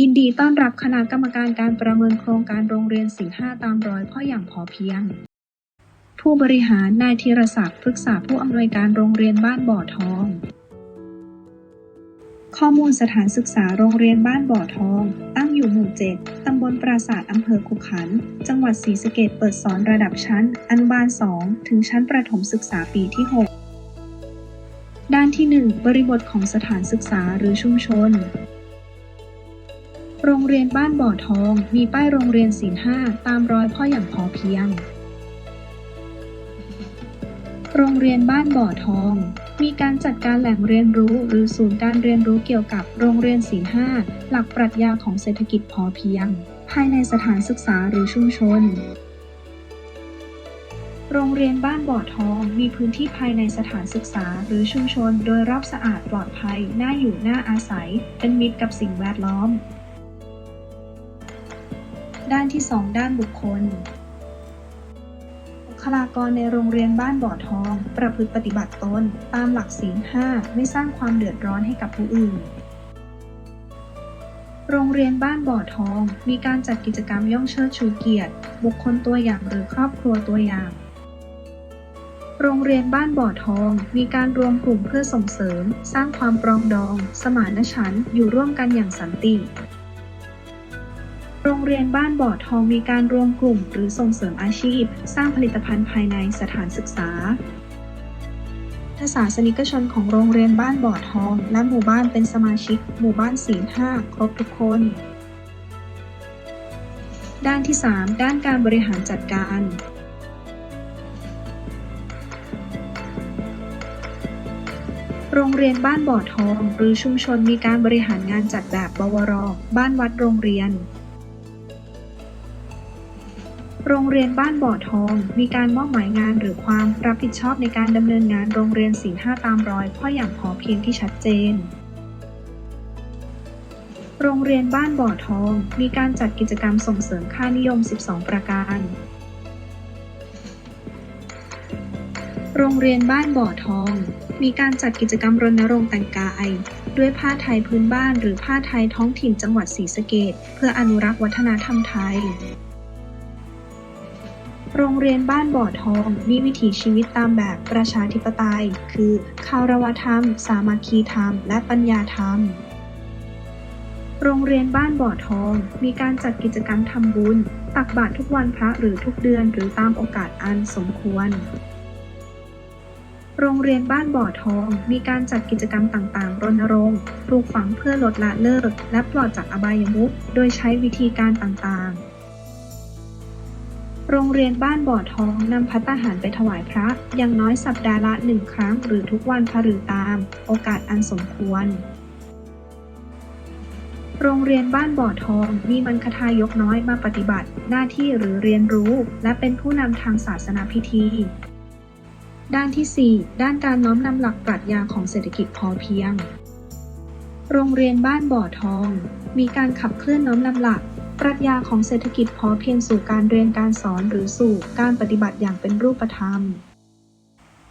ยินดีต้อนรับคณะกรรมการการประเมินโครงการโรงเรียนศีลห้าตามรอยพ่ออย่างพอเพียง ผู้บริหารนายธีรศักดิ์พฤกษาผู้อำนวยการโรงเรียนบ้านบ่อทอง ข้อมูลสถานศึกษาโรงเรียนบ้านบ่อทอง ตั้งอยู่หมู่ 7 ตำบลปราสาทอำเภอขุขันธ์จังหวัดศรีสะเกษเปิดสอนระดับชั้น อนุบาล 2 ถึงชั้นประถมศึกษาปีที่ 6 ด้านที่ 1 บริบทของสถานศึกษาหรือชุมชน โรงเรียนบ้านบ่อทอง มีป้ายโรงเรียนศีลห้าตามรอยพ่ออย่างพอเพียง โรงเรียนบ้านบ่อทอง มีการจัดการแหล่งเรียนรู้หรือศูนย์การเรียนรู้เกี่ยวกับโรงเรียนศีลห้าหลักปรัชญาของเศรษฐกิจพอเพียง ภายในสถานศึกษาหรือชุมชน โรงเรียนบ้านบ่อทอง มีพื้นที่ภายในสถานศึกษาหรือชุมชน โดยรอบสะอาดปลอดภัยน่าอยู่น่าอาศัย เป็นมิตรกับสิ่งแวดล้อม ด้านที่ 2 ด้านบุคคล บุคลากรในโรงเรียนบ้านบ่อทอง ประพฤติปฏิบัติตนตามหลักศีลห้าไม่สร้างความเดือดร้อนให้กับผู้อื่น โรงเรียนบ้านบ่อทอง มีการจัดกิจกรรมย่องเชิดชูเกียรติ บุคคลตัวอย่างหรือครอบครัวตัวอย่างโรงเรียนบ้านบ่อทอง มีการรวมกลุ่มเพื่อส่งเสริม สร้างความปรองดอง สมานฉันท์อยู่ร่วมกันอย่างสันติ โรงเรียนบ้านบ่อทองมีการรวมกลุ่ม หรือส่งเสริมอาชีพ สร้างผลิตภัณฑ์ภายในสถานศึกษาทศาสนิกชนของโรงเรียนบ้านบ่อทอง และหมู่บ้านเป็นสมาชิก หมู่บ้านศีลห้าครบทุกคน ด้านที่ 3 ด้านการบริหารจัดการโรงเรียนบ้านบ่อทอง หรือชุมชนมีการบริหารงานจัดแบบบวร บ้านวัดโรงเรียน โรงเรียนบ้านบ่อทอง มีการมอบหมายงานหรือความรับผิดชอบในการดำเนินงานโรงเรียนศีห้าตามรอยพ่ออย่างพอเพียงที่ชัดเจน โรงเรียนบ้านบ่อทอง มีการจัดกิจกรรมส่งเสริมค่านิยม 12 ประการ โรงเรียนบ้านบ่อทอง มีการจัดกิจกรรมรณรงค์แต่งกาย ด้วยผ้าไทยพื้นบ้าน หรือผ้าไทยท้องถิ่นจังหวัดศรีสะเกษเพื่ออนุรักษ์วัฒนธรรมไทย โรงเรียนบ้านบ่อทองมีวิถีชีวิตตามแบบประชาธิปไตย คือคารวธรรม สามัคคีธรรม และปัญญาธรรม โรงเรียนบ้านบ่อทอง มีการจัดกิจกรรมทำบุญ ตักบาตรทุกวันพระหรือทุกเดือนหรือตามโอกาสอันสมควร โรงเรียนบ้านบ่อทอง มีการจัดกิจกรรมต่างๆ รณรงค์ปลูกฝังเพื่อลดละเลิก และปลอดจากอบายมุขโดยใช้วิธีการต่างๆ โรงเรียนบ้านบ่อทองนำพัตาหารไปถวายพระอย่างน้อยสัปดาห์ละหนึ่งครั้ง หรือทุกวันพหรือตาม โอกาสอันสมควร โรงเรียนบ้านบ่อทองมีมันคทายกน้อยมาปฏิบัติ หน้าที่หรือเรียนรู้ และเป็นผู้นำทางศาสนาพิธีด้านที่ 4 ด้านการน้อมนำหลักปรัชญาของเศรษฐกิจพอเพียง โรงเรียนบ้านบ่อทอง มีการขับเคลื่อนน้อมนำหลัก ปรัชญาของเศรษฐกิจพอเพียงสู่การเรียนการสอนหรือสู่การปฏิบัติอย่างเป็นรูปธรรม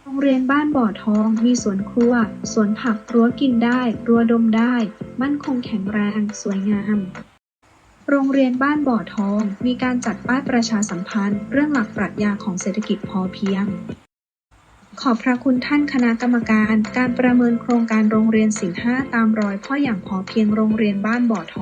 โรงเรียนบ้านบ่อทองมีสวนครัว สวนผักรั้วกินได้ รั้วดมได้ มั่นคงแข็งแรง สวยงาม โรงเรียนบ้านบ่อทอง มีการจัดป้ายประชาสัมพันธ์ เรื่องหลักปรัชญาของเศรษฐกิจพอเพียงขอบพระคุณท่านคณะกรรมการ การประเมินโครงการโรงเรียนศีลห้าตามรอยพ่ออย่างพอเพียงโรงเรียนบ้านบ่อทอง